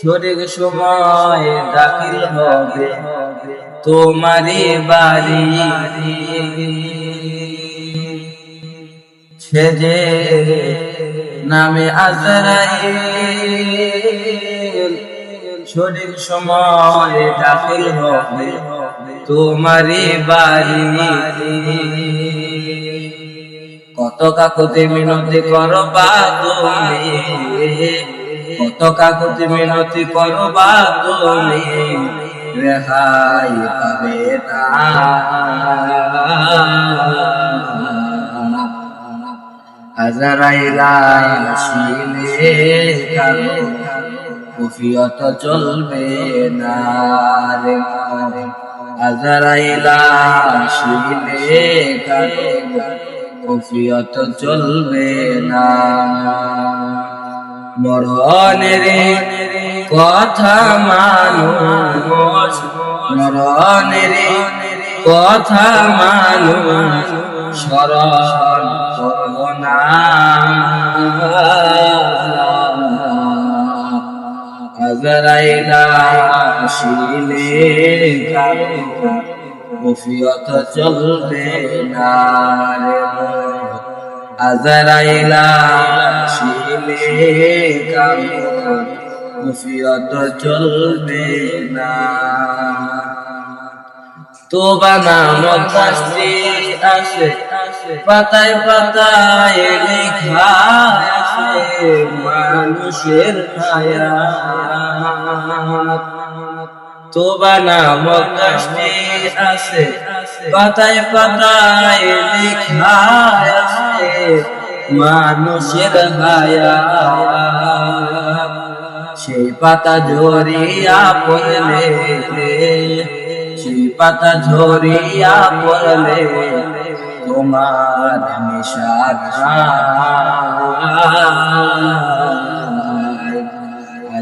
শরীর সময় দাখিল হবে তোমারি বাড়ি। সেজে নামে আজরাইল, শরীর সময় দাখিল হবে তোমারি বাড়ি। কত কাকুতি মিনতি করবা তুমি? কত কাকুতি মিনতি করবা তুমি? রেহাই পাবে না হাজারাইলা শিলে কালো কফিয়ত চলবে না রে হাজারাইলা শিলে কালো কফিয়ত চলবে না। মরণের কথা মানুষ মরণের কথা মানুষ স্মরণ করব না। আজরাইলা শিলে কফিয়ত চলবে না আজরাইলা শিলে কফিয়ত চলবে না। তো নামক কাশি আসে, পাতায় পাতায় লেখা মানুষের ছায়া তোবা কাশি আসে পাতায় পাতায় লেখা আসে মানুষের সেই পাতা ঝরিয়া পড়লে, সেই পাতা ঝরিয়া পড়লে তোমার নিশানা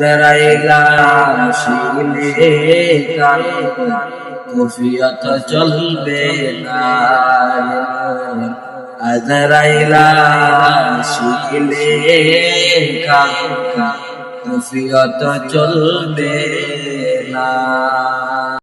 আজরাইলা শিলে কফিয়ত চলবে না আজরাইলা শিলে কফিয়ত চলবে না।